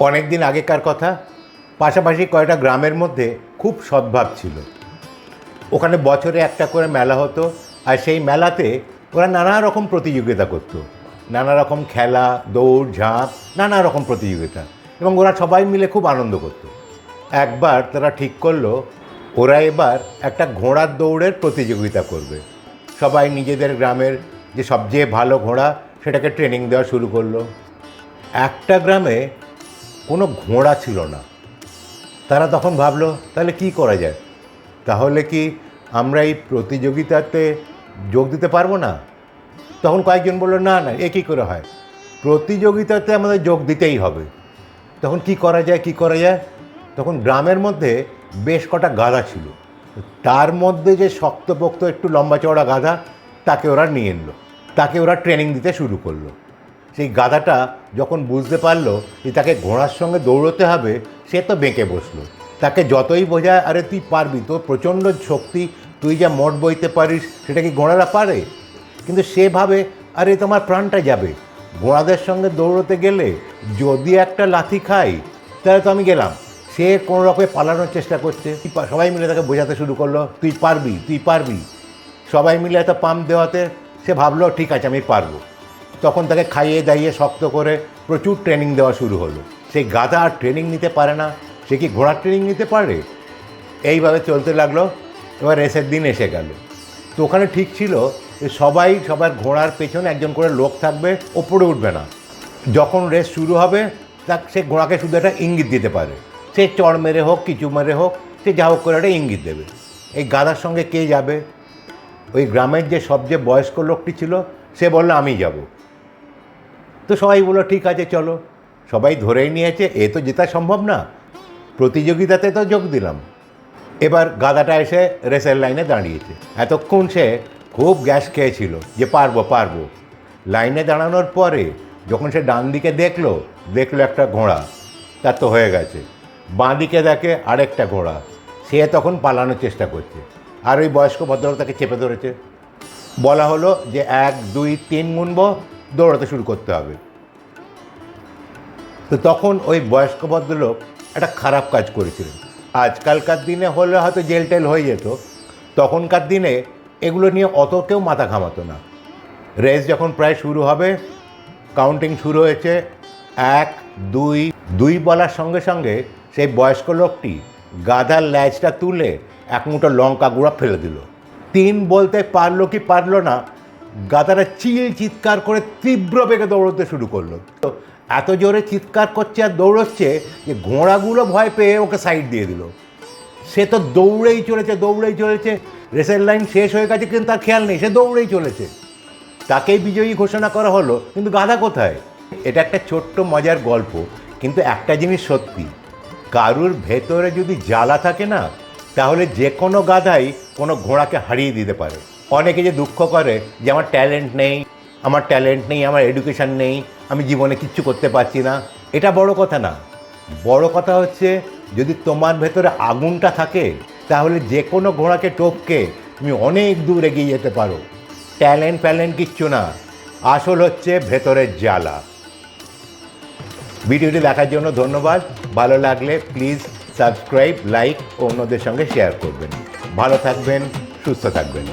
অনেক দিন আগেকার কথা, পাশাপাশি কয়টা গ্রামের মধ্যে খুব সদ্ভাব ছিল। ওখানে বছরে একটা করে মেলা হতো আর সেই মেলাতে ওরা নানা রকম প্রতিযোগিতা করতো। নানা রকম খেলা, দৌড়, ঝাঁপ, নানা রকম প্রতিযোগিতা এবং ওরা সবাই মিলে খুব আনন্দ করতো। একবার তারা ঠিক করল, ওরা এবার একটা ঘোড়ার দৌড়ের প্রতিযোগিতা করবে। সবাই নিজেদের গ্রামের যে সবচেয়ে ভালো ঘোড়া, সেটাকে ট্রেনিং দেওয়া শুরু করল। একটা গ্রামে কোনো ঘোড়া ছিল না। তারা তখন ভাবলো, তাহলে কি করা যায়? তাহলে কি আমরা এই প্রতিযোগিতাতে যোগ দিতে পারব না? তখন কয়েকজন বলল, না না, এ কী করে হয়? প্রতিযোগিতাতে আমাদের যোগ দিতেই হবে। তখন কি করা যায়, কি করা যায়? তখন গ্রামের মধ্যে বেশ কটা গাধা ছিল। তার মধ্যে যে শক্তপোক্ত একটু লম্বা চওড়া গাধা, তাকে ওরা নিয়ে এলো। তাকে ওরা ট্রেনিং দিতে শুরু করল। সেই গাধাটা যখন বুঝতে পারল যে তাকে ঘোড়ার সঙ্গে দৌড়তে হবে, সে তো বেঁকে বসল। তাকে যতই বোঝায়, আরে, তুই পারবি, তোর প্রচণ্ড শক্তি, তুই যা মঠ বইতে পারিস, সেটা কি ঘোড়ারা পারে? কিন্তু সে ভাবে, আরে, তোমার প্রাণটা যাবে। ঘোড়াদের সঙ্গে দৌড়তে গেলে যদি একটা লাথি খাই, তাহলে তো আমি গেলাম। সে কোনো রকমে পালানোর চেষ্টা করছে। সবাই মিলে তাকে বোঝাতে শুরু করল, তুই পারবি তুই পারবি। সবাই মিলে এত পাম্প দেওয়াতে সে ভাবলো, ঠিক আছে, আমি পারব। তখন তাকে খাইয়ে দাইয়ে শক্ত করে প্রচুর ট্রেনিং দেওয়া শুরু হলো। সেই গাধা আর ট্রেনিং নিতে পারে না। সে কি ঘোড়ার ট্রেনিং নিতে পারে? এইভাবে চলতে লাগল। এবার রেসের দিন এসে গেল। তো ওখানে ঠিক ছিল যে সবাই, সবার ঘোড়ার পেছনে একজন করে লোক থাকবে ওপরে উঠবে না। যখন রেস শুরু হবে তা সে ঘোড়াকে শুধু একটা ইঙ্গিত দিতে পারে। সে চড় মেরে হোক কিছু মেরে হোক, সে যা হোক করে একটা ইঙ্গিত দেবে। এই গাধার সঙ্গে কে যাবে? ওই গ্রামের যে সবচেয়ে বয়স্ক লোকটি ছিল, সে বলল, আমি যাব। তো সবাই বলল, ঠিক আছে, চলো। সবাই ধরেই নিয়েছে, এ তো জেতা সম্ভব না। প্রতিযোগিতাতে তো যোগ দিলাম। এবার গাদাটা এসে রেসের লাইনে দাঁড়িয়েছে। এতক্ষণ সে খুব গ্যাস খেয়েছিল যে, পারব পারব। লাইনে দাঁড়ানোর পরে যখন সে ডান দিকে দেখল দেখল একটা ঘোড়া তার তো হয়ে গেছে। বাঁ দিকে দেখে আরেকটা ঘোড়া, সে তখন পালানোর চেষ্টা করছে। আর ওই বয়স্ক ভদ্রলোক তাকে চেপে ধরেছে। বলা হলো যে, এক, দুই, তিন মুনবো দৌড়াতে শুরু করতে হবে। তো তখন ওই বয়স্ক ভদ্রলোক একটা খারাপ কাজ করেছিলেন। আজকালকার দিনে হলে হয়তো জেল টেল হয়ে যেত। তখনকার দিনে এগুলো নিয়ে অত কেউ মাথা ঘামাতো না। রেস যখন প্রায় শুরু হবে কাউন্টিং শুরু হয়েছে, এক, দুই দুই বলার সঙ্গে সঙ্গে সেই বয়স্ক লোকটি গাধার ল্যাজটা তুলে এক মুঠো লঙ্কা গুঁড়া ফেলে দিল। তিন বলতে পারল কি পারল না গাধাটা চিল চিৎকার করে তীব্র বেগে দৌড়তে শুরু করল। তো এত জোরে চিৎকার করছে আর দৌড়চ্ছে যে ঘোড়াগুলো ভয় পেয়ে ওকে সাইড দিয়ে দিল। সে তো দৌড়েই চলেছে দৌড়েই চলেছে। রেসের লাইন শেষ হয়ে গেছে কিন্তু তার খেয়াল নেই, সে দৌড়েই চলেছে। তাকেই বিজয়ী ঘোষণা করা হলো, কিন্তু গাধা কোথায়? এটা একটা ছোট্ট মজার গল্প, কিন্তু একটা জিনিস সত্যি। কারুর ভেতরে যদি জ্বালা থাকে না, তাহলে যে কোনো গাধাই কোনো ঘোড়াকে হারিয়ে দিতে পারে। অনেকে যে দুঃখ করে যে আমার ট্যালেন্ট নেই, আমার ট্যালেন্ট নেই, আমার এডুকেশন নেই, আমি জীবনে কিচ্ছু করতে পারছি না। এটা বড় কথা না। বড় কথা হচ্ছে যদি তোমার ভেতরে আগুনটা থাকে, তাহলে যে কোনো ঘোড়াকে টপকে তুমি অনেক দূর এগিয়ে যেতে পারো। ট্যালেন্ট ফ্যালেন্ট কিচ্ছু না। আসল হচ্ছে ভেতরের জ্বালা। ভিডিওটি দেখার জন্য ধন্যবাদ। ভালো লাগলে প্লিজ সাবস্ক্রাইব, লাইক ও অন্যদের সঙ্গে শেয়ার করবেন। ভালো থাকবেন, সুস্থ থাকবেন।